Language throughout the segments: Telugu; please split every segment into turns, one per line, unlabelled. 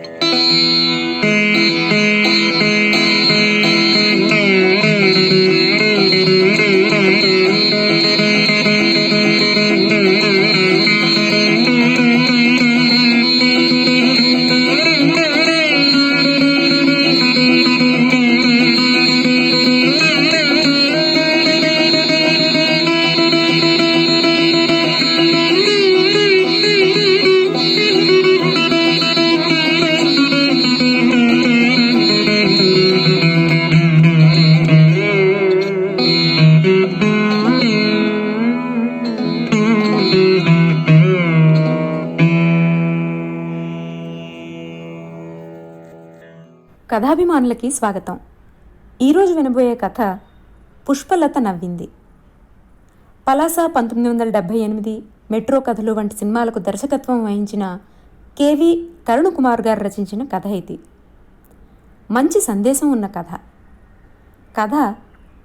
Música కథాభిమానులకి స్వాగతం. ఈరోజు వినబోయే కథ పుష్పలత నవ్వింది. పలాస పంతొమ్మిది వందల డెబ్భై ఎనిమిది మెట్రో కథలు వంటి సినిమాలకు దర్శకత్వం వహించిన కేవి కరుణకుమార్ గారు రచించిన కథ ఇది. మంచి సందేశం ఉన్న కథ. కథ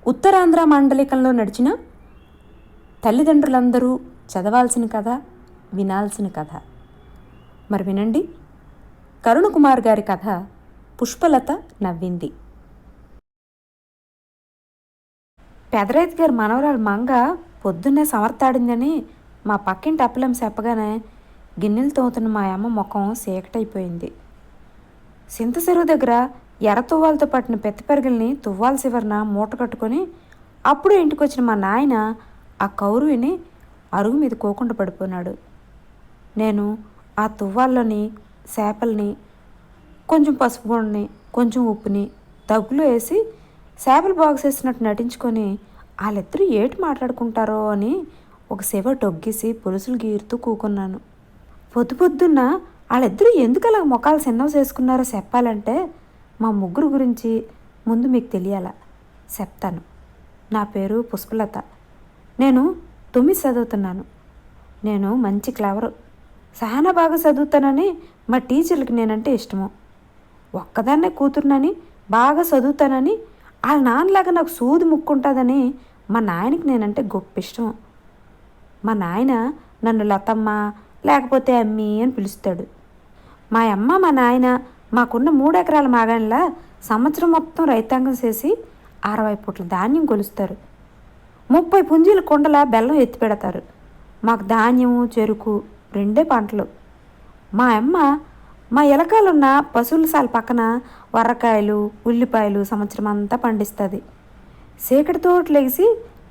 ఉత్తరాంధ్ర మాండలికంలో నడిచిన తల్లిదండ్రులందరూ చదవాల్సిన కథ వినాల్సిన కథ. మరి వినండి. కరుణకుమార్ గారి కథ పుష్పలత నవ్వింది. పెదరైతు గారి మనవరాలు మంగ పొద్దున్నే సమర్థాడిందని మా పక్కింటి అప్పలం చెప్పగానే గిన్నెలు తోతున్న మా అమ్మ ముఖం సేకటైపోయింది సింత చెరువు దగ్గర ఎర్ర తువ్వాలతో పట్టిన పెద్దపెరగల్ని తువ్వాల చివరన మూట కట్టుకొని అప్పుడు ఇంటికి వచ్చిన మా నాయన ఆ కౌరు విని అరుగు మీద కోకుండా పడిపోయినాడు. నేను ఆ తువ్వాల్లోని చేపల్ని కొంచెం పసుపు గుండని కొంచెం ఉప్పుని తగ్గులు వేసి చేపలు బాక్స్ వేసినట్టు నటించుకొని వాళ్ళిద్దరూ ఏటి మాట్లాడుకుంటారో అని ఒక శివ టొగ్గేసి పులుసులు గీరుతూ కూకున్నాను. పొద్దు పొద్దున్న వాళ్ళిద్దరూ ఎందుకు అలా మొఖాలు సిన్నం చేసుకున్నారో చెప్పాలంటే మా ముగ్గురు గురించి ముందు మీకు తెలియాల చెప్తాను. నా పేరు పుష్పలత. నేను తొమ్మిది చదువుతున్నాను. నేను మంచి క్లవరు. చాలా బాగా చదువుతానని మా టీచర్లకి నేనంటే ఇష్టము. ఒక్కదాన్నే కూతురునని బాగా చదువుతానని వాళ్ళ నాన్నలాగా నాకు సూది ముక్కుంటుందని మా నాయనకి నేనంటే గొప్ప ఇష్టం మా నాయన నన్ను లతమ్మ లేకపోతే అమ్మి అని పిలుస్తాడు. మా అమ్మ మా నాయన మాకున్న మూడు ఎకరాల సంవత్సరం మొత్తం రైతాంగం చేసి అరవై పుట్ల ధాన్యం కొలుస్తారు. ముప్పై పుంజీల కుండల బెల్లం ఎత్తి పెడతారు. మాకు ధాన్యము చెరుకు రెండే పంటలు. మా అమ్మ మా ఎలకాలున్న పశువుల సాల పక్కన వరకాయలు ఉల్లిపాయలు సంవత్సరం అంతా పండిస్తుంది. సేకటి తోట లెగిసి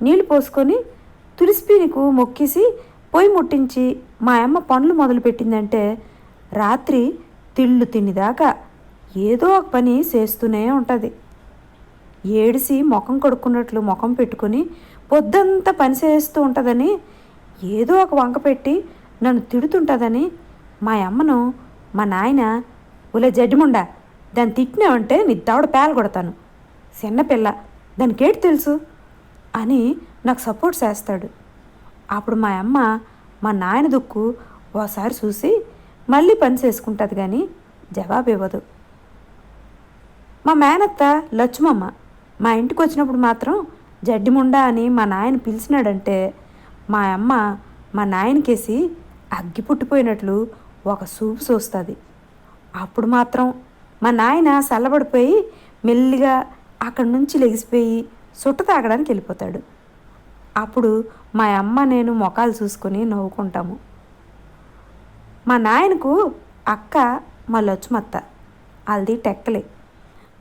నీళ్ళు పోసుకొని తులిసిపీనికు మొక్కేసి పొయ్యి ముట్టించి మా అమ్మ పనులు మొదలుపెట్టిందంటే రాత్రి తిళ్ళు తినిదాకా ఏదో ఒక పని చేస్తూనే ఉంటుంది. ఏడిసి ముఖం కొడుకున్నట్లు ముఖం పెట్టుకొని పొద్దంతా పని చేస్తూ ఉంటుందని ఏదో ఒక వంక పెట్టి నన్ను తిడుతుంటుందని మా అమ్మను మా నాయన ఉలే జడ్డిముండా దాన్ని తిట్టినావంటే నీ దవడ పేల కొడతాను. చిన్నపిల్ల దానికి తెలుసు? అని నాకు సపోర్ట్ చేస్తాడు. అప్పుడు మా అమ్మ మా నాయన దుక్కు ఓసారి చూసి మళ్ళీ పని చేసుకుంటుంది కానీ జవాబు ఇవ్వదు. మా మేనత్త లచ్చుమమ్మ మా ఇంటికి వచ్చినప్పుడు మాత్రం జడ్డిముండా అని మా నాయన పిలిచినాడంటే మా అమ్మ మా నాయనకేసి అగ్గి పుట్టిపోయినట్లు ఒక సూపు చూస్తుంది అప్పుడు మాత్రం మా నాయన చల్లబడిపోయి మెల్లిగా అక్కడి నుంచి లెగిసిపోయి సుట్ట తాగడానికి వెళ్ళిపోతాడు. అప్పుడు మా అమ్మ నేను మొఖాలు చూసుకొని నవ్వుకుంటాము. మా నాయనకు అక్క మా లచ్చుమత్త వాళ్ళది టెక్కలే.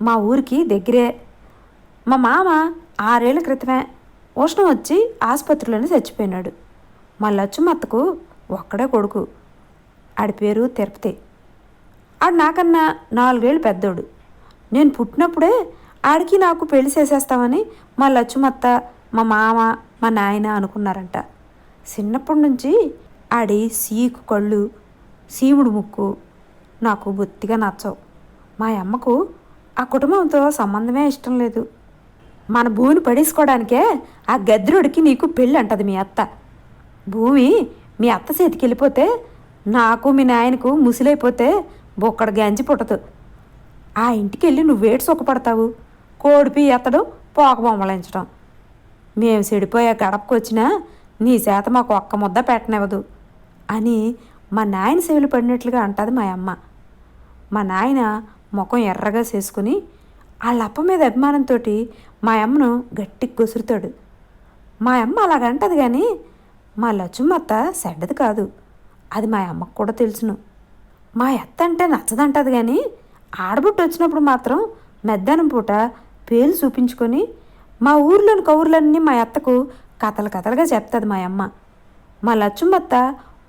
మా ఊరికి దగ్గరే మా మామ ఆరేళ్ళ క్రితమే ఉష్ణం వచ్చి ఆసుపత్రిలోనే చచ్చిపోయినాడు. మా లచ్చుమత్తకు ఒక్కడే కొడుకు. ఆడి పేరు తిరుపతి. ఆడు నాకన్నా నాలుగేళ్ళు పెద్దోడు. నేను పుట్టినప్పుడే ఆడికి నాకు పెళ్ళి చేసేస్తామని మా లచ్చుమత్త మా మామ మా నాయన అనుకున్నారంట. చిన్నప్పటి నుంచి ఆడి సీకు కళ్ళు సీముడు ముక్కు నాకు బొత్తిగా నచ్చవు. మా అమ్మకు ఆ కుటుంబంతో సంబంధమే ఇష్టం లేదు. మన భూమిని పడేసుకోవడానికే ఆ గద్రుడికి నీకు పెళ్ళి అంటది మీ అత్త. భూమి మీ అత్త చేతికి వెళ్ళిపోతే నాకు మీ నాయనకు ముసిలైపోతే బొక్కడ గంజి పుట్టదు. ఆ ఇంటికి వెళ్ళి నువ్వేటి సుఖపడతావు? కోడిపి ఎత్తడం పోక బొమ్మలించడం. మేము చెడిపోయే గడపకు వచ్చినా నీ చేత మాకు ఒక్క ముద్ద పెట్టనివ్వదు అని మా నాయన సేవలు పడినట్లుగా అంటది మా అమ్మ. మా నాయన ముఖం ఎర్రగా చేసుకుని వాళ్ళ అప్ప మీద అభిమానంతో మా అమ్మను గట్టి గొసురుతాడు. మా అమ్మ అలాగంటది కానీ మా లచ్చుమత్త సెడ్డది కాదు. అది మా అమ్మకు కూడా తెలుసును. మా ఎత్త అంటే నచ్చదంటది కానీ ఆడబుట్టు వచ్చినప్పుడు మాత్రం మధ్యాహ్నం పూట పేలు చూపించుకొని మా ఊర్లోని కౌర్లన్నీ మా అత్తకు కథలు కథలుగా చెప్తుంది మా అమ్మ. మా లచ్చుమత్త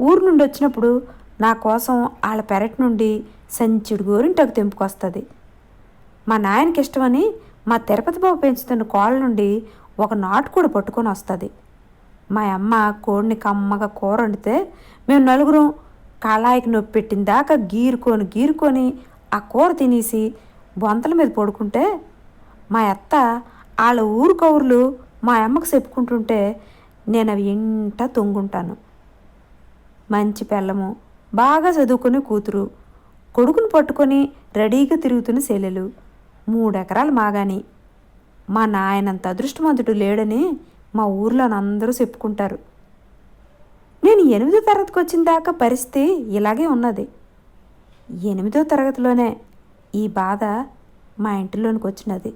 ఊరు నుండి వచ్చినప్పుడు నా కోసం వాళ్ళ పెరటి నుండి సంచిడు గోరింటకు తెంపుకొస్తుంది. మా నాయనకి ఇష్టమని మా తిరుపతి బాబు పెంచుతున్న కోళ్ళ నుండి ఒక నాటు కూడా పట్టుకొని వస్తుంది. మా అమ్మ కోడిని కమ్మగా కూర వండితే మేము నలుగురం కళాయికి నొప్పి పెట్టిన దాకా గీరుకొని గీరుకొని ఆ కూర తినేసి బొంతల మీద పడుకుంటే మా అత్త వాళ్ళ ఊరు కౌరులు మా అమ్మకు చెప్పుకుంటుంటే నేను అవి ఇంట తొంగుంటాను. మంచి పిల్లము బాగా చదువుకునే కూతురు కొడుకును పట్టుకొని రెడీగా తిరుగుతున్న సెలెలు మూడెకరాలు మాగాని. మా నాయనంత అదృష్టవంతుడు లేడని మా ఊర్లో అందరూ చెప్పుకుంటారు. నేను ఎనిమిదో తరగతికి వచ్చిన దాకా పరిస్థితి ఇలాగే ఉన్నది. ఎనిమిదో తరగతిలోనే ఈ బాధ మా ఇంటిలోనికి వచ్చినది.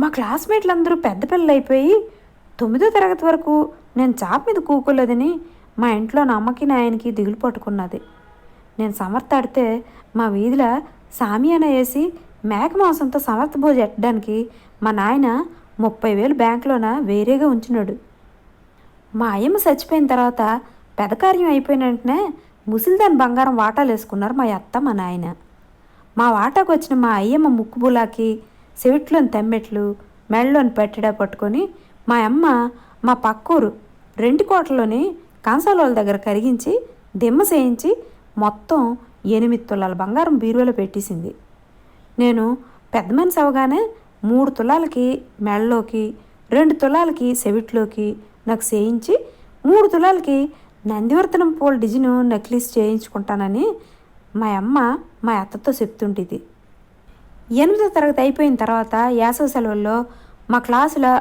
మా క్లాస్మేట్లు అందరూ పెద్ద పిల్లలు అయిపోయి తొమ్మిదో తరగతి వరకు నేను చాప మీద కూకోలేదని మా ఇంట్లో నా అమ్మకి నాయనకి దిగులు పట్టుకున్నది. నేను సమర్థాడితే మా వీధిలో సామియాన వేసి మేక మాంసంతో సమర్థ భోజ ఎట్టడానికి మా నాయన ముప్పై వేలు బ్యాంకులోన? వేరేగా ఉంచినాడు. మా అయ్యమ్మ చచ్చిపోయిన తర్వాత పెదకార్యం అయిపోయిన వెంటనే ముసిల్దాన్ బంగారం వాటాలు వేసుకున్నారు మా అత్త మా నాయన. మా వాటాకు వచ్చిన మా అయ్యమ్మ ముక్కు బులాకి చెవిట్లోని తెమ్మెట్లు మెళ్ళలోని పెట్టడా పట్టుకొని మా అమ్మ మా పక్కూరు రెండు కోటలోని కంసాలోల దగ్గర కరిగించి దిమ్మ చేయించి మొత్తం ఎనిమిది తులాల బంగారం బీరువాలో పెట్టేసింది. నేను పెద్ద మనిషి అవగానే మూడు తులాలకి మెళ్ళలోకి రెండు తులాలకి సెవిట్లోకి నాకు చేయించి మూడు తులాలకి నందివర్ధనం పూల డిజైన్ నెక్లెస్ చేయించుకుంటానని మా అమ్మ మా అత్తతో చెప్తుండేది ఎనిమిదో తరగతి అయిపోయిన తర్వాత యాసవ సెలవుల్లో మా క్లాసులో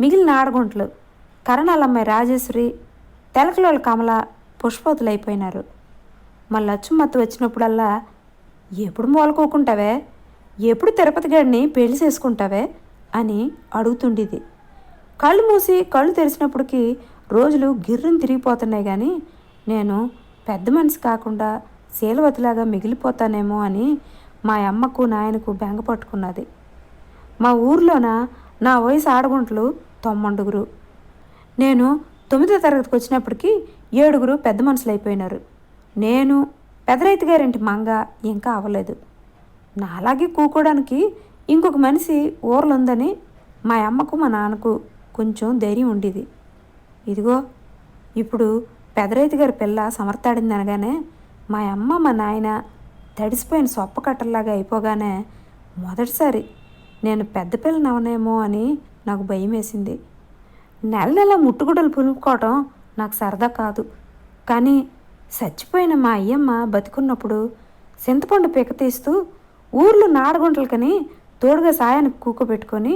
మిగిలిన ఆడగుంట్లు కరణాలమ్మాయి రాజేశ్వరి తెలకలోల కమల పుష్పవతులు అయిపోయినారు మళ్ళీ లచ్చుమత్త వచ్చినప్పుడల్లా ఎప్పుడు మూలకోకుంటావే? ఎప్పుడు తిరుపతి గారిని పెళ్ళి చేసుకుంటావే అని అడుగుతుండేది. కళ్ళు మూసి కళ్ళు తెరిచినప్పటికీ రోజులు గిర్రం తిరిగిపోతున్నాయి కానీ నేను పెద్ద మనిషి కాకుండా శీలవతిలాగా మిగిలిపోతానేమో అని మా అమ్మకు నాయనకు బెంగ పట్టుకున్నది. మా ఊర్లోన నా వయసు ఆడగుంటలు తొమ్మండుగురు. నేను తొమ్మిదో తరగతికి వచ్చినప్పటికీ ఏడుగురు పెద్ద మనుషులు అయిపోయినారు నేను పెదరైతు గారింటి మంగ ఇంకా అవ్వలేదు. నాలాగే కూకోవడానికి ఇంకొక మనిషి ఊర్లో ఉందని మా అమ్మకు మా నాన్నకు కొంచెం ధైర్యం ఉండేది. ఇదిగో ఇప్పుడు పెదరైతు గారి పిల్ల సమర్థాడింది అనగానే మా అమ్మ మా నాయన తడిసిపోయిన సొప్ప కట్టల్లాగా అయిపోగానే మొదటిసారి నేను పెద్ద పిల్లని అవనేమో అని నాకు భయం వేసింది నెల నెల ముట్టుగుడలు పులుపుకోవటం నాకు సరదా కాదు. కానీ చచ్చిపోయిన మా అయ్యమ్మ బతికున్నప్పుడు చింతపండు పీక తీస్తూ ఊర్లో నాడగుంటలకని తోడుగా సాయానికి కూకబెట్టుకొని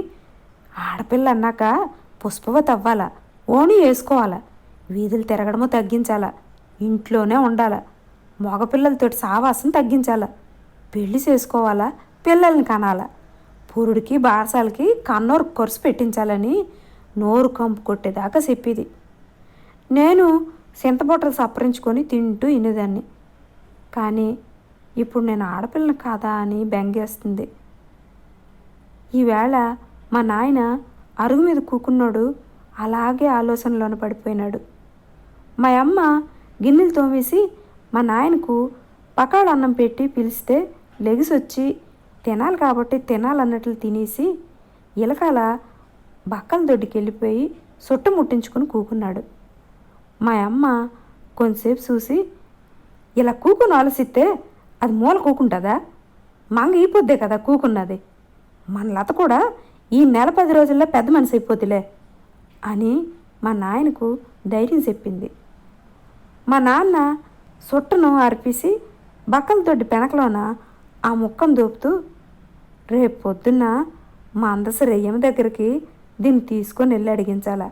ఆడపిల్ల అన్నాక పుష్పవతి అవ్వాలా ఓణి వేసుకోవాలా వీధులు తిరగడము తగ్గించాలా ఇంట్లోనే ఉండాలా మగపిల్లలతోటి సావాసం తగ్గించాలా పెళ్ళి చేసుకోవాలా పిల్లల్ని కనాలా పురుడికి బారసాలకి కన్నోరు కొరుసు పెట్టించాలని నోరు కంపు కొట్టేదాకా చెప్పేది. నేను చింతబొట్టలు సప్పరించుకొని తింటూ వినేదాన్ని కానీ ఇప్పుడు నేను ఆడపిల్లని కాదా అని బెంగేస్తుంది. ఈవేళ మా నాయన అరుగు మీద కూకున్నాడు అలాగే ఆలోచనలోన పడిపోయినాడు. మా అమ్మ గిన్నెలు తోమేసి మా నాయనకు పకాడ అన్నం పెట్టి పిలిస్తే లెగిసొచ్చి తినాలి కాబట్టి తినాలన్నట్లు తినేసి ఇలకాల బక్కల దొడ్డికి వెళ్ళిపోయి సొట్టు ముట్టించుకుని కూకున్నాడు. మా అమ్మ కొంతసేపు చూసి ఇలా కూకుని ఆలోచిస్తే అది మూల కూకుంటుందా మంగ అయిపోద్దే కదా కూకున్నది. మన లత కూడా ఈ నెల పది రోజుల్లో పెద్ద మనసు అయిపోతులే అని మా నాయనకు ధైర్యం చెప్పింది. మా నాన్న సొట్టును అర్పిసి బక్కలతోటి పెనకలోన ఆ ముక్కను దోపుతూ రేపు పొద్దున్న మా అందస రెయ్యమ దగ్గరికి దీన్ని తీసుకొని వెళ్ళి అడిగించాలా.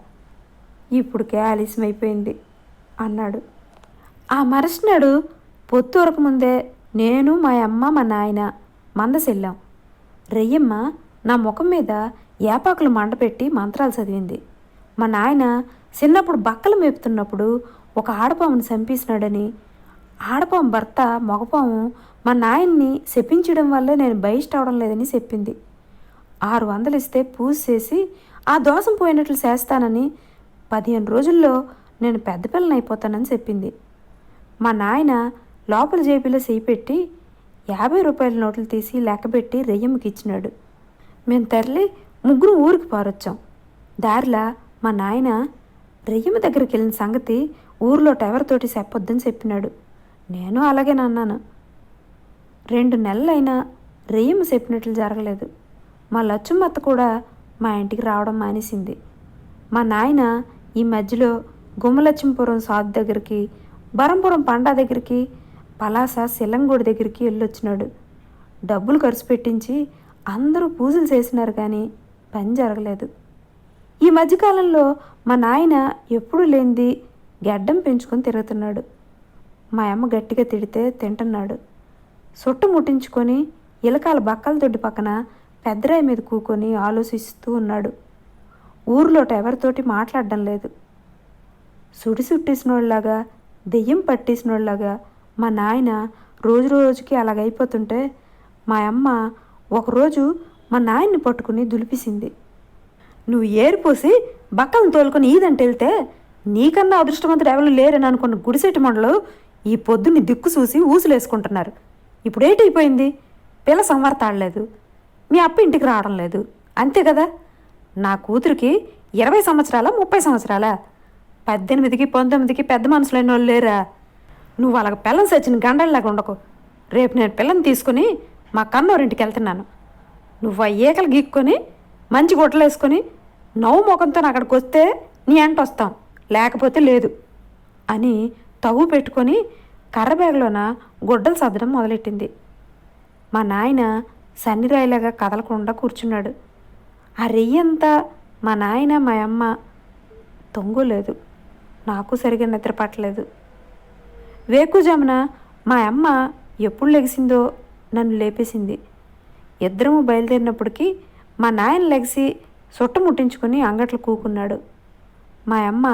ఇప్పుడుకే ఆలస్యం అయిపోయింది అన్నాడు. ఆ మరుసనాడు పొత్తు ముందే నేను మా అమ్మ మా నాయన మందసెళ్ళాం రెయ్యమ్మ నా ముఖం మీద ఏపాకులు మండపెట్టి మంత్రాలు చదివింది. మా నాయన చిన్నప్పుడు బక్కలు మేపుతున్నప్పుడు ఒక ఆడపాముని చంపేసినాడని. ఆడపాము భర్త మగపాము మా నాయన్ని శపించడం వల్లే నేను బయట అవడం లేదని చెప్పింది. ఆరు వందలు ఇస్తే పూజ చేసి ఆ దోషం పోయినట్లు చేస్తానని పదిహేను రోజుల్లో నేను పెద్ద పిల్లని అయిపోతానని చెప్పింది. మా నాయన లోపల జేబులో చేయి పెట్టి యాభై రూపాయల నోట్లు తీసి లెక్కబెట్టి రెయ్యమ్మకి ఇచ్చినాడు. మేము తరలి ముగ్గురు ఊరికి పారొచ్చాం. దారిలా మా నాయన రెయ్యమ్మ దగ్గరికి వెళ్ళిన సంగతి ఊర్లో టవర్తోటి చెప్పొద్దని చెప్పినాడు. నేను అలాగే అన్నాను రెండు నెలలైనా రెయ్యమ్మ చెప్పినట్లు జరగలేదు. మా లచ్చుమత్త కూడా మా ఇంటికి రావడం మానేసింది. మా నాయన ఈ మధ్యలో గుమ్మలక్ష్మీపురం సాధు దగ్గరికి బరంపురం పండా దగ్గరికి పలాస సిలంగూడి దగ్గరికి వెళ్ళొచ్చినాడు. డబ్బులు ఖర్చు పెట్టించి అందరూ పూజలు చేసినారు కానీ పని జరగలేదు. ఈ మధ్యకాలంలో మా నాయన ఎప్పుడూ లేనిది గడ్డం పెంచుకొని తిరుగుతున్నాడు. మా అమ్మ గట్టిగా తిడితే తింటున్నాడు. సుట్టు ముట్టించుకొని ఇలకాల బక్కల దొడ్డి పక్కన పెద్దరాయి మీద కూకొని ఆలోచిస్తూ ఉన్నాడు. ఊర్లోట ఎవరితోటి మాట్లాడడం లేదు. సుడి సుట్టేసినోళ్ళలాగా దెయ్యం పట్టేసినోళ్ళలాగా మా నాయన రోజు రోజుకి అలాగైపోతుంటే మా అమ్మ ఒకరోజు మా నాయన్ని పట్టుకుని దులిపిసింది. నువ్వు ఏరిపోసి బక్కలను తోలుకొని ఈదంటే వెళ్తే నీకన్నా అదృష్టవంతుడు ఎవరు లేరని అనుకున్న గుడిసెటి మండలు ఈ పొద్దున్ని దిక్కు చూసి ఊసులేసుకుంటున్నారు. ఇప్పుడేటైపోయింది పిల్ల సంవర్తాడలేదు మీ అప్ప ఇంటికి రావడం లేదు. అంతే కదా? నా కూతురికి ఇరవై సంవత్సరాల ముప్పై సంవత్సరాల? పద్దెనిమిదికి పంతొమ్మిదికి పెద్ద మనసులైన వాళ్ళు లేరా? నువ్వు వాళ్ళకి పిల్లని సచిన గండల్లాగా ఉండకు. రేపు నేను పిల్లని తీసుకుని మా కన్నోరింటికి వెళ్తున్నాను. నువ్వు ఆ ఈకలు గీక్కొని మంచి గుట్టలు వేసుకొని నవ్వు ముఖంతో అక్కడికి వస్తే నీ అంట వస్తాం. లేకపోతే లేదు అని తవ్వు పెట్టుకొని కర్ర బ్యాగ్లోన గుడ్డలు సర్దడం మొదలెట్టింది. మా నాయన సన్నిరాయిలాగా కదలకుండా కూర్చున్నాడు. ఆ రెయ్యంతా మా నాయన మా అమ్మ తొంగులేదు. నాకు సరిగా నిద్ర పట్టలేదు వేకుజామున మా అమ్మ ఎప్పుడు లెగిసిందో నన్ను లేపేసింది. ఇద్దరము బయలుదేరినప్పటికీ మా నాయన లెగిసి సొట్ట ముట్టించుకొని అంగట్లో కూకున్నాడు. మా అమ్మ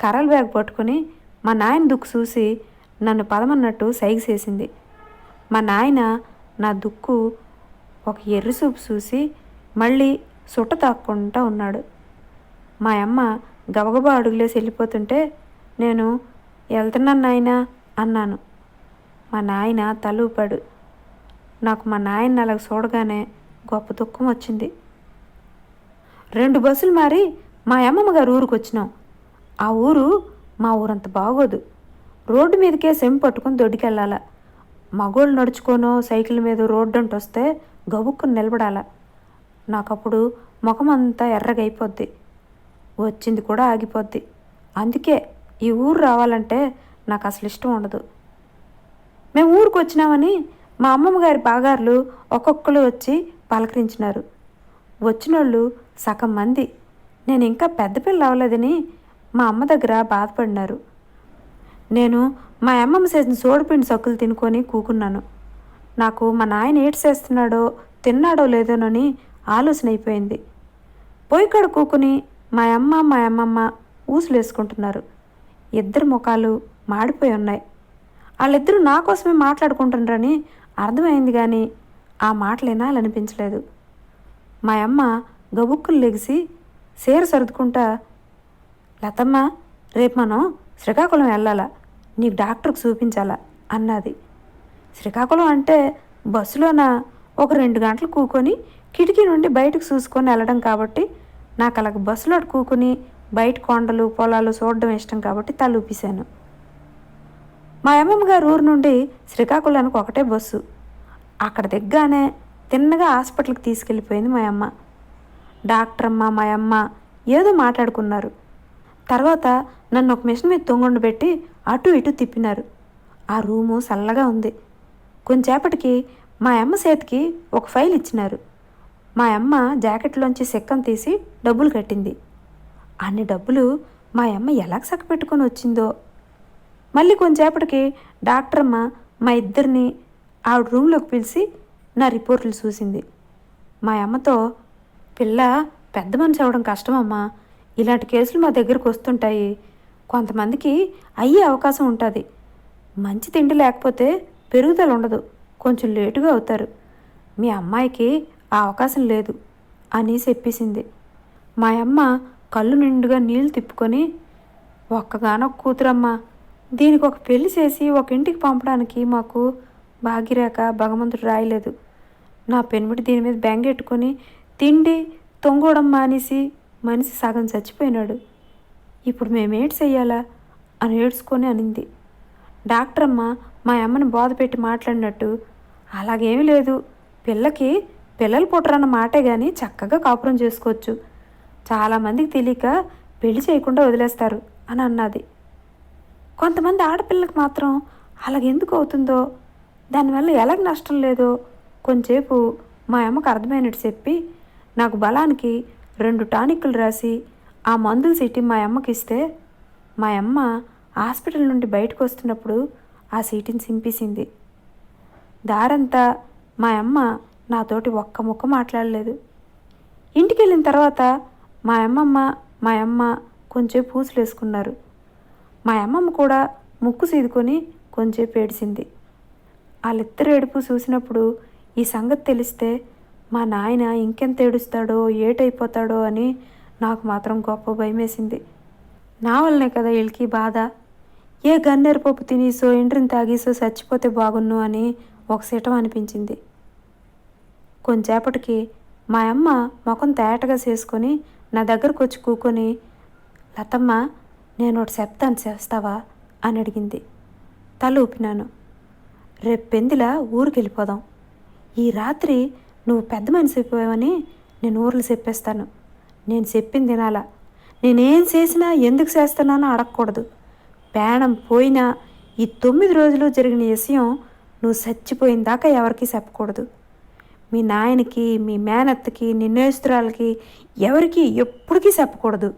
కర్రల బ్యాగ్ పట్టుకొని మా నాయన దుక్కు చూసి నన్ను పదమన్నట్టు సైగ చేసింది. మా నాయన నా దుక్కు ఒక ఎర్రి సూపు చూసి మళ్ళీ సుట్ట తాక్కుంటా ఉన్నాడు. మా అమ్మ గబగబా అడుగులేసి వెళ్ళిపోతుంటే నేను వెళ్తున్నాను నాయనా అన్నాను. మా నాయన తలూపాడు. నాకు మా నాయన అలా చూడగానే గొప్ప దుఃఖం వచ్చింది. రెండు బస్సులు మారి మా అమ్మమ్మ గారు ఊరికి వచ్చినాం. ఆ ఊరు మా ఊరంత బాగోదు. రోడ్డు మీదకే సెమ్ పట్టుకొని దొడ్డికెళ్ళాల. మగోళ్ళు నడుచుకోనో సైకిల్ మీద రోడ్డు అంటూ వస్తే గబుక్కుని నిలబడాల. నాకప్పుడు ముఖం అంతా ఎర్రగైపోద్ది. వచ్చింది కూడా ఆగిపోద్ది. అందుకే ఈ ఊరు రావాలంటే నాకు అసలు ఇష్టం ఉండదు. మేము ఊరికి వచ్చినామని మా అమ్మమ్మ గారి బాగారులు ఒక్కొక్కరు వచ్చి పలకరించినారు. వచ్చినోళ్ళు సగం మంది. నేను ఇంకా పెద్ద పిల్ల అవ్వలేదని మా అమ్మ దగ్గర బాధపడినారు. నేను మా అమ్మమ్మ చేసిన సోడిపిండి సొక్కులు తినుకొని కూకున్నాను. నాకు మా నాయన ఏటి చేస్తున్నాడో తిన్నాడో లేదోనని ఆలోచన అయిపోయింది. పొయ్యికాడ కూకుని మా అమ్మ మా అమ్మమ్మ ఊసులేసుకుంటున్నారు. ఇద్దరు ముఖాలు మాడిపోయి ఉన్నాయి. వాళ్ళిద్దరూ నా కోసమే మాట్లాడుకుంటుండ్రని అర్థమైంది కానీ ఆ మాటలు వినాలనిపించలేదు మా అమ్మ గబుక్కులు లెగిసి సేరు సర్దుకుంటా లతమ్మ రేపు మనం శ్రీకాకుళం వెళ్ళాలా? నీకు డాక్టర్కి చూపించాలా? అన్నది. శ్రీకాకుళం అంటే బస్సులోన? ఒక రెండు గంటలు కూకొని కిటికీ నుండి బయటకు చూసుకొని వెళ్ళడం కాబట్టి నాకు అలాగ బస్సులో కూకుని బయట కొండలు పొలాలు చూడడం ఇష్టం కాబట్టి తలూపిశాను మా అమ్మమ్మ గారు ఊరు నుండి శ్రీకాకుళానికి ఒకటే బస్సు. అక్కడ దిగ్గానే తిన్నగా హాస్పిటల్కి తీసుకెళ్ళిపోయింది మా అమ్మ డాక్టర్ అమ్మ మా అమ్మ ఏదో మాట్లాడుకున్నారు. తర్వాత నన్ను ఒక మిషన్ మీద తొంగుండు పెట్టి అటు ఇటు తిప్పినారు. ఆ రూము చల్లగా ఉంది. కొంచేపటికి మా అమ్మ చేతికి ఒక ఫైల్ ఇచ్చినారు. మా అమ్మ జాకెట్లోంచి సెక్కం తీసి డబ్బులు కట్టింది. అన్ని డబ్బులు మా అమ్మ ఎలా పెట్టుకొని వచ్చిందో మళ్ళీ కొంచెంసేపటికి డాక్టర్ అమ్మ మా ఇద్దరిని ఆవిడ రూమ్లోకి పిలిచి నా రిపోర్ట్లు చూసింది. మా అమ్మతో పిల్ల పెద్ద మనిషి అవ్వడం కష్టమమ్మా ఇలాంటి కేసులు మా దగ్గరకు వస్తుంటాయి. కొంతమందికి అయ్యే అవకాశం ఉంటుంది. మంచి తిండి లేకపోతే పెరుగుదల ఉండదు. కొంచెం లేటుగా అవుతారు. మీ అమ్మాయికి ఆ అవకాశం లేదు అని చెప్పేసింది. మా అమ్మ కళ్ళు నిండుగా నీళ్ళు తిప్పుకొని ఒక్కగానొక్క కూతురమ్మ. దీనికి ఒక పెళ్ళి చేసి ఒక ఇంటికి పంపడానికి మాకు భాగ్యరేఖ భగవంతుడు రాయలేదు. నా పెనుమిటి దీని మీద బెంగెట్టుకొని తిండి తొంగోడం మానేసి మనిషి సగం చచ్చిపోయినాడు. ఇప్పుడు మేమేటి చెయ్యాలా? అని ఏడ్చుకొని అనింది. డాక్టర్ అమ్మ మా అమ్మని బాధ పెట్టి మాట్లాడినట్టు అలాగేమీ లేదు. పిల్లకి పిల్లలు పుట్టరన్న మాటే కానీ చక్కగా కాపురం చేసుకోవచ్చు. చాలామందికి తెలియక పెళ్ళి చేయకుండా వదిలేస్తారు అని అన్నది. కొంతమంది ఆడపిల్లకి మాత్రం అలాగెందుకు అవుతుందో? దానివల్ల ఎలాగ నష్టం లేదో కొంచెంసేపు మా అమ్మకు అర్థమైనట్టు చెప్పి నాకు బలానికి రెండు టానిక్లు రాసి ఆ మందులు సీటీ మా అమ్మకి ఇస్తే మా అమ్మ హాస్పిటల్ నుండి బయటకు వస్తున్నప్పుడు ఆ సీటుని సింపేసింది దారంతా మా అమ్మ నాతోటి ఒక్క ముక్క మాట్లాడలేదు. ఇంటికి వెళ్ళిన తర్వాత మా అమ్మమ్మ మా అమ్మ కొంచెం పూసలు వేసుకున్నారు మా అమ్మమ్మ కూడా ముక్కు సీదుకొని కొంచెంసేపు ఏడిసింది వాళ్ళిద్దరు ఏడుపు చూసినప్పుడు ఈ సంగతి తెలిస్తే మా నాయన ఇంకెంత ఏడుస్తాడో ఏటైపోతాడో అని నాకు మాత్రం గొప్ప భయమేసింది. నా వల్లనే కదా వీళ్ళకి బాధ. ఏ గన్నేరు పప్పు తినేసో ఇంటిని తాగేసో చచ్చిపోతే బాగున్ను అని ఒక సీటం అనిపించింది. కొంచేపటికి మా అమ్మ ముఖం తేటగా చేసుకొని నా దగ్గరకు వచ్చి కూకొని లతమ్మ నేను ఒకటి చెప్తాను చేస్తావా? అని అడిగింది. తల ఊపినాను. రేపు పెందిలా ఊరికి వెళ్ళిపోదాం ఈ రాత్రి నువ్వు పెద్ద మనిషి అయిపోయావని నేను ఊర్లు చెప్పేస్తాను. నేను చెప్పింది తినాలా నేనేం చేసినా ఎందుకు చేస్తున్నానో అడగకూడదు. పేణం పోయినా ఈ తొమ్మిది రోజులు జరిగిన విషయం నువ్వు చచ్చిపోయిన దాకా ఎవరికి చెప్పకూడదు. మీ నాయనకి మీ మేనత్తకి నిన్నేస్తురాలకి ఎవరికి ఎప్పటికీ చెప్పకూడదు.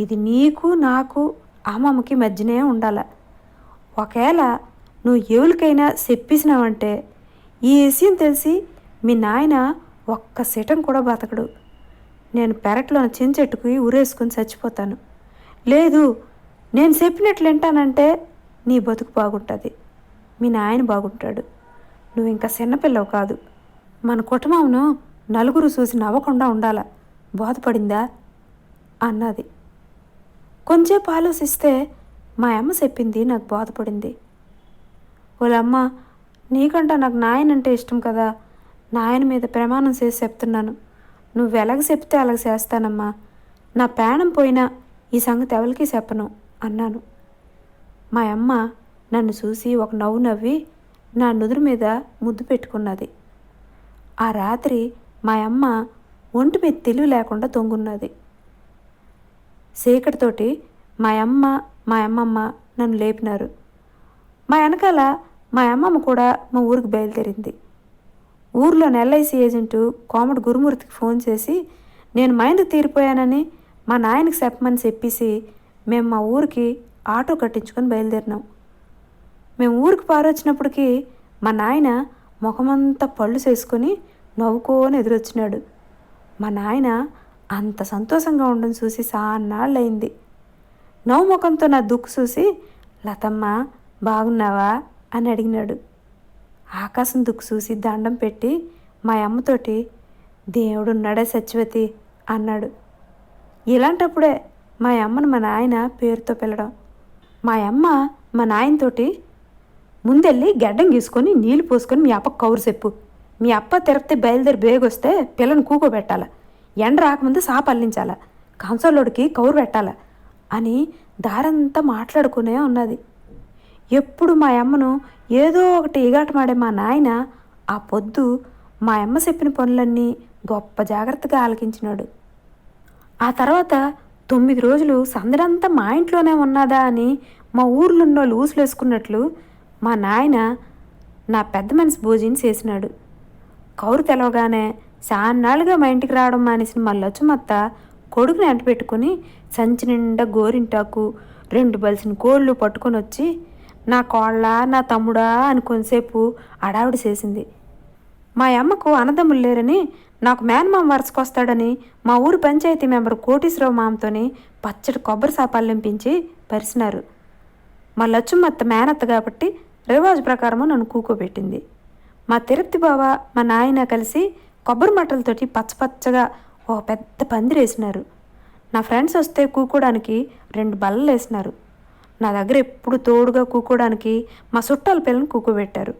ఇది నీకు నాకు అమ్మమ్మకి మధ్యనే ఉండాలి. ఒకవేళ నువ్వు ఎవరికైనా చెప్పేసినావంటే ఈ విషయం తెలిసి మీ నాయన ఒక్క సిటం కూడా బతకడు. నేను పెరట్లో చెంచెట్టుకుని ఊరేసుకుని చచ్చిపోతాను. లేదు నేను చెప్పినట్లు వింటానంటే నీ బతుకు బాగుంటుంది. మీ నాయన బాగుంటాడు. నువ్వు ఇంకా చిన్నపిల్లవు కాదు. మన కుటుంబంను నలుగురు చూసి నవ్వకుండా ఉండాల. బాధపడిందా? అన్నది. కొంచెంసేపు ఆలోచిస్తే మా అమ్మ చెప్పింది నాకు బాధపడింది. వాళ్ళమ్మ నీకంటే నాకు నాయన అంటే ఇష్టం కదా. నాయన మీద ప్రమాణం చేసి చెప్తున్నాను. నువ్వు ఎలాగ చెప్తే అలాగ చేస్తానమ్మా. నా ప్రాణం పోయినా ఈ సంగతి ఎవరికి చెప్పను అన్నాను. మా అమ్మ నన్ను చూసి ఒక నవ్వు నవ్వి నా నుదురు మీద ముద్దు పెట్టుకున్నది. ఆ రాత్రి మా అమ్మ ఒంటి మీద తెలివి లేకుండా తొంగున్నది. సీకటితోటి మా అమ్మ మా అమ్మమ్మ నన్ను లేపినారు. మా వెనకాల మా అమ్మమ్మ కూడా మా ఊరికి బయలుదేరింది. ఊర్లో ఎల్ఐసి ఏజెంటు కోమటి గురుమూర్తికి ఫోన్ చేసి నేను మైండ్ తీరిపోయానని మా నాయనకి చెప్పమని చెప్పేసి మేము మా ఊరికి ఆటో కట్టించుకొని బయలుదేరినాం. మేము ఊరికి పారొచ్చినప్పటికీ మా నాయన ముఖమంతా పళ్ళు చేసుకొని నవ్వుకోని ఎదురొచ్చినాడు. మా నాయన అంత సంతోషంగా ఉండడం చూసి సాన్నాళ్ళయింది నవ్వు ముఖంతో నా దుక్కు చూసి లతమ్మ బాగున్నావా? అని అడిగినాడు. ఆకాశం దుక్కు చూసి దండం పెట్టి మా అమ్మతోటి దేవుడున్నాడే సత్యవతి అన్నాడు. ఇలాంటప్పుడే మా అమ్మను మా నాయన పేరుతో పిలడం. మా అమ్మ మా నాయనతోటి ముందెళ్ళి గడ్డం గీసుకొని నీళ్ళు పోసుకొని మీ అప్ప కౌరు చెప్పు. మీ అప్ప తిరగతే బయలుదేరి బేగొస్తే పిల్లను కూకోబెట్టాల. ఎండ రాకముందు సాప అల్లించాల. కంసలోడికి కౌరు పెట్టాల. అని దారంతా మాట్లాడుకునే ఉన్నది. ఎప్పుడు మా అమ్మను ఏదో ఒకటి ఎగాటమాడే మా నాయన ఆ పొద్దు మా అమ్మ చెప్పిన పనులన్నీ గొప్ప జాగ్రత్తగా ఆలకించినాడు. ఆ తర్వాత తొమ్మిది రోజులు సందడంతా మా ఇంట్లోనే ఉన్నదా అని మా ఊర్లున్న వాళ్ళు ఊసులేసుకున్నట్లు మా నాయన నా పెద్ద మనిషి భోజనం చేసినాడు. కౌరు తెలవగానే సాన్నాళ్ళుగా మా ఇంటికి రావడం మానేసిన మా లచ్చుమత్త కొడుకుని అంట పెట్టుకుని సంచి నిండా గోరింటాకు రెండు బలిసిన కోళ్ళు పట్టుకొని వచ్చి నా కోళ్ళ నా తమ్ముడా అని కొంతసేపు అడావిడి చేసింది. మా అమ్మకు అన్నదమ్ములు లేరని నాకు మేనమామ వరుసకొస్తాడని మా ఊరు పంచాయతీ మెంబర్ కోటీశ్వరరావు మామతోని పచ్చడి కొబ్బరి సాపాలు నింపించి పరిసినారు మా లచ్చుమత్త మేనత్త కాబట్టి రివాజు ప్రకారము నన్ను కూకోబెట్టింది. మా తిరుపతి బావ మా నాయన కలిసి కొబ్బరి మట్టలతోటి పచ్చపచ్చగా ఓ పెద్ద పందిరి వేసినారు నా ఫ్రెండ్స్ వస్తే కూకోడానికి రెండు బల్లలు వేసినారు నా దగ్గర ఎప్పుడు తోడుగా కూకోడానికి మా చుట్టాల పిల్లని కూకోబెట్టారు.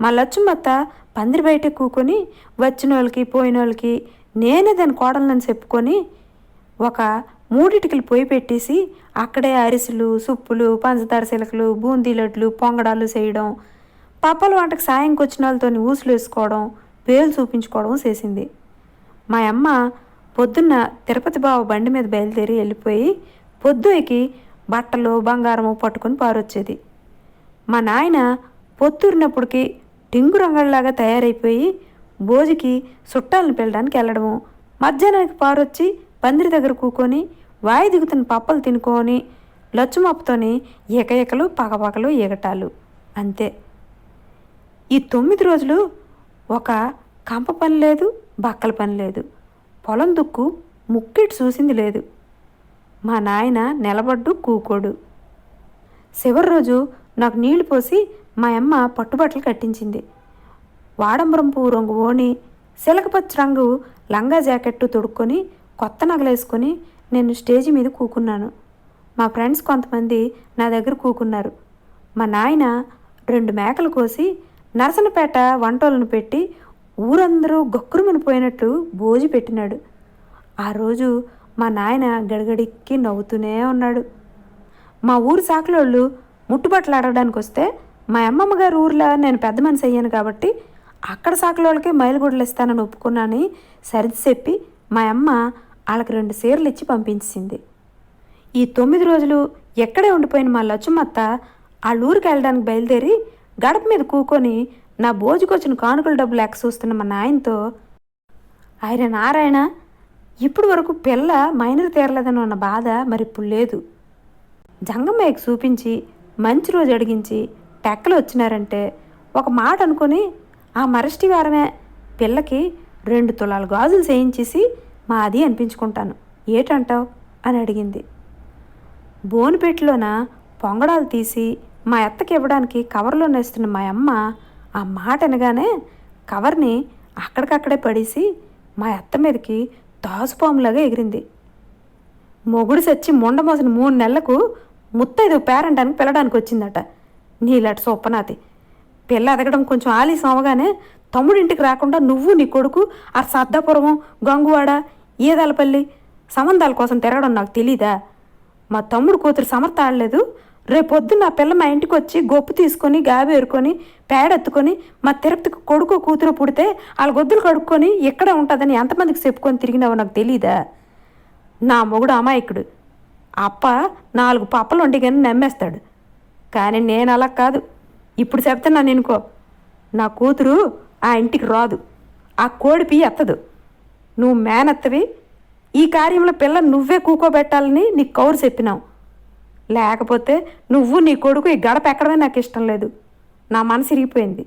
మా లచ్చుమత్త పందిరి బయట కూకొని వచ్చిన వాళ్ళకి పోయిన వాళ్ళకి నేనే దాని కోడలని చెప్పుకొని ఒక మూడిటికలు పొయ్యి పెట్టేసి అక్కడే అరిసెలు సుప్పులు పంచదార సిలకలు బూందీ లడ్లు పొంగడాలు చేయడం పాపల వంటకు సాయంకి వచ్చిన వాళ్ళతో ఊసులు వేసుకోవడం వేలు చూపించుకోవడం చేసింది. మా అమ్మ పొద్దున్న తిరుపతి బావ బండి మీద బయలుదేరి వెళ్ళిపోయి పొద్దుకి బట్టలు బంగారము పట్టుకొని పారొచ్చేది. మా నాయన పొత్తూరినప్పటికి టింగు రంగళ్ళలాగా తయారైపోయి భోజికి చుట్టాలను పిల్లడానికి వెళ్ళడము మధ్యాహ్నానికి పారొచ్చి పందిరి దగ్గర కూకొని వాయి దిగుతున్న పప్పలు తినుకొని లచ్చుమప్పుతోని ఏకఏకలు పగపగలు ఎగటాలు అంతే. ఈ తొమ్మిది రోజులు ఒక కంప పని లేదు బక్కల పని లేదు. పొలం దుక్కు ముక్కిటి చూసింది లేదు. మా నాయన నిలబడ్డు కూకోడు. చివరి రోజు నాకు నీళ్ళు పోసి మా అమ్మ పట్టుబట్టలు కట్టించింది. వాడంబరం పువ్వు రంగు ఓణి సిలకపచ్చ రంగు లంగా జాకెట్టు తొడుక్కొని కొత్త నగలేసుకొని నేను స్టేజి మీద కూకున్నాను. మా ఫ్రెండ్స్ కొంతమంది నా దగ్గర కూకున్నారు. మా నాయన రెండు మేకలు కోసి నరసనపేట వంటోలను పెట్టి ఊరందరూ గొక్కురుమని పోయినట్టు భోజి పెట్టినాడు. ఆ రోజు మా నాయన గడగడిక్కి నవ్వుతూనే ఉన్నాడు. మా ఊరు సాకులోళ్ళు ముట్టుబట్టలు అడగడానికి వస్తే మా అమ్మమ్మ గారు ఊర్లో నేను పెద్ద మనిషి అయ్యాను కాబట్టి అక్కడ సాకులోళ్ళకే మైలుగుడ్లు ఇస్తానని ఒప్పుకున్నాని సరిది చెప్పి మా అమ్మ వాళ్ళకి రెండు చీరలు ఇచ్చి పంపించింది. ఈ తొమ్మిది రోజులు ఎక్కడే ఉండిపోయిన మా లచ్చుమత్త వాళ్ళ ఊరికి వెళ్ళడానికి బయలుదేరి గడప మీద కూకొని నా భోజుకొచ్చిన కానుకల డబ్బులు లెక్క చూస్తున్న మా నాయనతో ఆయన నారాయణ ఇప్పుడు వరకు పిల్ల మైనర్ తీరలేదని ఉన్న బాధ మరి ఇప్పుడు లేదు. జంగమ్మయ్యకు చూపించి మంచి రోజు అడిగించి టెక్కలు వచ్చినారంటే ఒక మాట అనుకొని ఆ మరష్టి వారమే పిల్లకి రెండు తులాలు గాజులు చేయించేసి మాది అనిపించుకుంటాను. ఏటంటావు? అని అడిగింది. బోనుపెట్టిలోన పొంగడాలు తీసి మా అత్తకి ఇవ్వడానికి కవర్లో నేస్తున్న మా అమ్మ ఆ మాట అనగానే కవర్ని అక్కడికక్కడే పడేసి మా అత్త మీదకి తాసుపాములాగా ఎగిరింది. మొగుడు సచ్చి మొండమోసిన మూడు నెలలకు ముత్తైదు పేరంటానికి పిల్లడానికి వచ్చిందట. నీలాంటి సొప్పనాతి పిల్ల ఎదగడం కొంచెం ఆలస్యం అవగానే తమ్ముడి ఇంటికి రాకుండా నువ్వు నీ కొడుకు ఆ సర్దాపురం గంగువాడ ఈదాలపల్లి సంబంధాల కోసం తిరగడం నాకు తెలీదా? మా తమ్ముడు కూతురు సమర్థ ఆడలేదు రేపొద్దు నా పిల్ల మా ఇంటికి వచ్చి గొప్పు తీసుకొని గావేరుకొని పేడెత్తుకొని మా తిరుపతికి కొడుకు కూతురు పుడితే వాళ్ళ గొద్దులు కడుక్కొని ఇక్కడ ఉంటుందని ఎంతమందికి చెప్పుకొని తిరిగినావో నాకు తెలీదా? నా మొగుడు అమాయకుడు. అప్ప నాలుగు పప్పలు వండి కానీ నమ్మేస్తాడు. కానీ నేను అలా కాదు. ఇప్పుడు చెప్తున్నాను నేనుకో నా కూతురు ఆ ఇంటికి రాదు. ఆ కోడిపి ఎత్తదు. నువ్వు మేనత్తవి. ఈ కార్యంలో పిల్ల నువ్వే కూకోబెట్టాలని నీకు కౌరు చెప్పినావు. లేకపోతే నువ్వు నీ కొడుకు ఈ గడప ఎక్కడమే నాకు ఇష్టం లేదు. నా మనసు ఇరిగిపోయింది.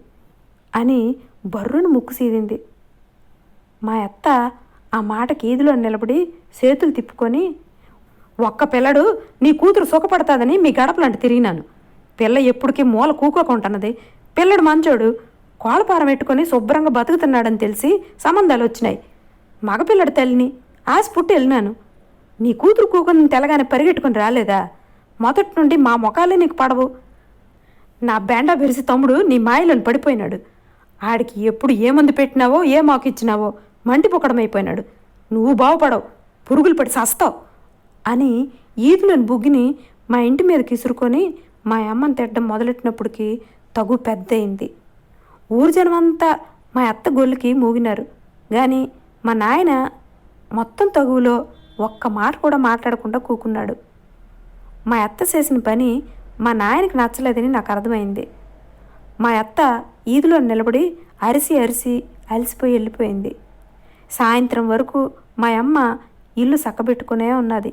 అని బర్రును ముక్కు సీదింది. మా అత్త ఆ మాటకి ఈదిలో నిలబడి చేతులు తిప్పుకొని ఒక్క పిల్లడు నీ కూతురు సుఖపడతాదని మీ గడపలంట తిరిగినాను. పిల్ల ఎప్పటికీ మూల కూకోకుంటున్నది పిల్లడు మంచోడు. కోలపారం పెట్టుకొని శుభ్రంగా బతుకుతున్నాడని తెలిసి సంబంధాలు వచ్చినాయి. మగపిల్లడి తల్లిని ఆశ పుట్టి వెళ్ళినాను. నీ కూతురు కూకుని తెలగానే పరిగెట్టుకుని రాలేదా? మొదటి నుండి మా ముఖాలే నీకు పడవు. నా బెండా బెరిసి తమ్ముడు నీ మాయలను పడిపోయినాడు. ఆడికి ఎప్పుడు ఏ మందు పెట్టినావో ఏ మాకు ఇచ్చినావో మంటిపొక్కడమైపోయినాడు నువ్వు బాగుపడవు పురుగులు పడి సస్తావు అని ఈదులను బుగ్గిని మా ఇంటి మీద కిసురుకొని మా అమ్మని తిట్టడం మొదలెట్టినప్పటికి తగు పెద్ద అయింది ఊరు జనమంతా మా అత్త గొల్లుకి మూగినారు. కానీ మా నాయన మొత్తం తగువులో ఒక్క మాట కూడా మాట్లాడకుండా కూకున్నాడు. మా అత్త చేసిన పని మా నాయనకి నచ్చలేదని నాకు అర్థమైంది. మా అత్త ఈదులో నిలబడి అరిసి అరిసి అలసిపోయి వెళ్ళిపోయింది. సాయంత్రం వరకు మా అమ్మ ఇల్లు చక్కబెట్టుకునే ఉన్నది.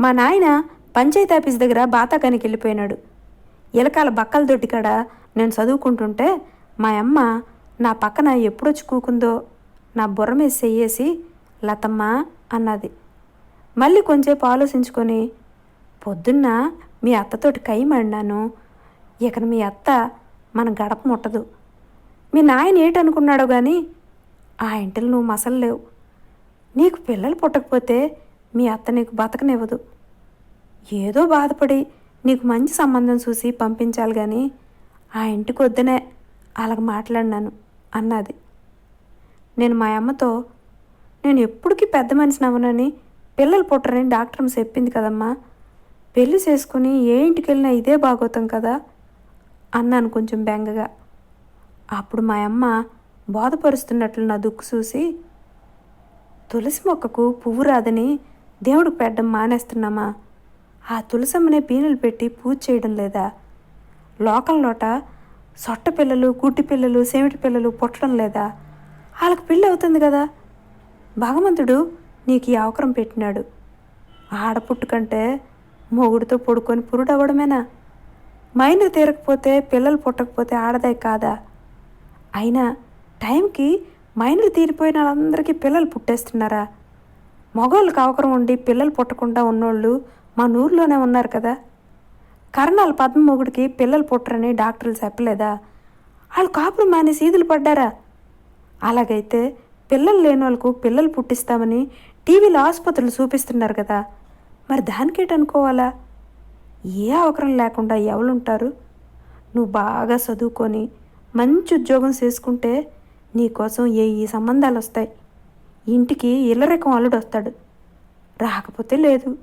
మా నాయన పంచాయతీ ఆఫీస్ దగ్గర బాతాకానికి వెళ్ళిపోయినాడు. ఎలకాల బక్కల దొడ్డి కాడ నేను చదువుకుంటుంటే మా అమ్మ నా పక్కన ఎప్పుడొచ్చి కూకుందో నా బుర్ర మీద చెయ్యేసి లతమ్మ అన్నది. మళ్ళీ కొంచెంసేపు ఆలోచించుకొని పొద్దున్న మీ అత్తతోటి కై మడినాను ఇక మీ అత్త మన గడప ముట్టదు. మీ నాయన ఏటనుకున్నాడో కానీ ఆ ఇంటిలో నువ్వు మసలు నీకు పిల్లలు పుట్టకపోతే మీ అత్త నీకు బతకనివ్వదు. ఏదో బాధపడి నీకు మంచి సంబంధం చూసి పంపించాలి కానీ ఆ ఇంటికి వద్దనే అలాగ మాట్లాడినాను అన్నది. నేను మా అమ్మతో నేను ఎప్పటికీ పెద్ద మనిషిని అవ్వనని పిల్లలు పుట్టరని డాక్టర్ చెప్పింది కదమ్మా. పెళ్ళి చేసుకుని ఏ ఇంటికి వెళ్ళినా ఇదే బాగోతాం కదా? అన్నాను కొంచెం బెంగగా. అప్పుడు మా అమ్మ బోధపరుస్తున్నట్లు నా దుక్కు చూసి తులసి మొక్కకు పువ్వు రాదని దేవుడికి పెట్టడం మానేస్తున్నామా? ఆ తులసమ్మనే పీనులు పెట్టి పూజ చేయడం లేదా? లోకంలోట సొట్ట పిల్లలు గుడ్డి పిల్లలు సేమిటి పిల్లలు పుట్టడం లేదా? వాళ్ళకి పెళ్ళి అవుతుంది కదా? భగవంతుడు నీకు ఈ అవకరం పెట్టినాడు. ఆడపుట్టు కంటే మొగుడితో పడుకొని పురుడవ్వడమేనా మైండ్ తీరకపోతే పిల్లలు పుట్టకపోతే ఆడదే కాదా? అయినా టైంకి మైండ్లు తీరిపోయిన వాళ్ళందరికీ పిల్లలు పుట్టేస్తున్నారా? మగవాళ్ళకి అవకరం ఉండి పిల్లలు పుట్టకుండా ఉన్నోళ్ళు మా నూరులోనే ఉన్నారు కదా? కరణాల పద్మమొగుడికి పిల్లలు పుట్టరని డాక్టర్లు చెప్పలేదా? వాళ్ళు కాపులు మాని సీదులు పడ్డారా? అలాగైతే పిల్లలు లేని వాళ్ళకు పిల్లలు పుట్టిస్తామని టీవీలో ఆసుపత్రులు చూపిస్తున్నారు కదా? మరి దానికేటనుకోవాలా? ఏ అవకరం లేకుండా ఎవరుంటారు నువ్వు బాగా చదువుకొని మంచి ఉద్యోగం చేసుకుంటే నీకోసం ఏ ఈ సంబంధాలు వస్తాయి ఇంటికి ఇల్లరికం అల్లుడు వస్తాడు రాకపోతే లేదు.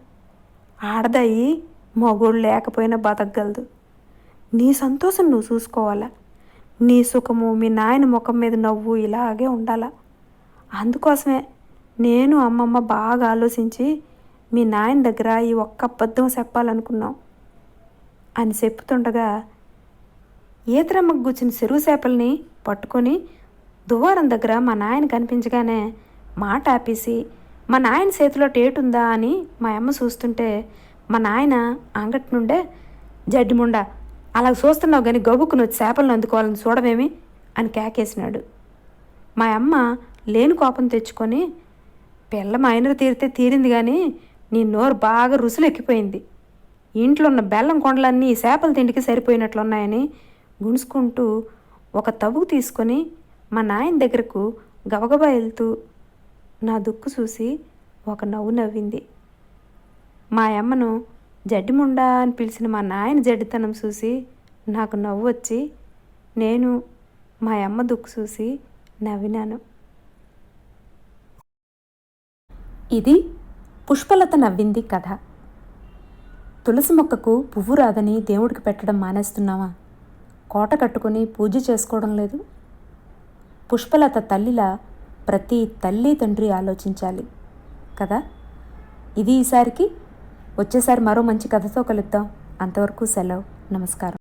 ఆడదాయి మగోడు లేకపోయినా బతకగలదు. నీ సంతోషం నువ్వు చూసుకోవాలా? నీ సుఖము మీ నాయన ముఖం మీద నవ్వు ఇలాగే ఉండాలా? అందుకోసమే నేను అమ్మమ్మ బాగా ఆలోచించి మీ నాయన దగ్గర ఈ ఒక్క అబద్ధం చెప్పాలనుకున్నాం అని చెప్పుతుండగా ఈతరమ్మకు కూర్చుని చెరువు చేపల్ని పట్టుకొని దువారం దగ్గర మా నాయన కనిపించగానే మాట ఆపేసి మా నాయన చేతిలో టేటుందా అని మా అమ్మ చూస్తుంటే మా నాయన అంగటి నుండే జడ్డిముండ అలా చూస్తున్నావు కానీ గబుక్కును వచ్చి చేపలను అందుకోవాలని చూడమేమి అని కేకేసినాడు. మా అమ్మ లేని కోపం తెచ్చుకొని పిల్ల మైనర్ తీరితే తీరింది కానీ నీ నోరు బాగా రుసులు ఎక్కిపోయింది ఇంట్లో ఉన్న బెల్లం కొండలన్నీ చేపల తిండికి సరిపోయినట్లున్నాయని గుణుసుకుంటూ ఒక తవ్వుకు తీసుకొని మా నాయన దగ్గరకు గబగబా వెళ్తూ నా దుక్కు చూసి ఒక నవ్వు నవ్వింది. మా అమ్మను జడ్డిముండా అని పిలిచిన మా నాయన జడ్డితనం చూసి నాకు నవ్వు వచ్చి నేను మా అమ్మ దుక్కు చూసి నవ్వినాను. ఇది పుష్పలత నవ్వింది కథ. తులసి మొక్కకు పువ్వు రాదని దేవుడికి పెట్టడం మానేస్తున్నావా? కోట కట్టుకొని పూజ చేసుకోవడం లేదు? పుష్పలత తల్లిలా ప్రతి తల్లి తండ్రి ఆలోచించాలి కదా? ఇది ఈసారికి. వచ్చేసారి మరో మంచి కథతో కలుద్దాం. అంతవరకు సెలవు. నమస్కారం.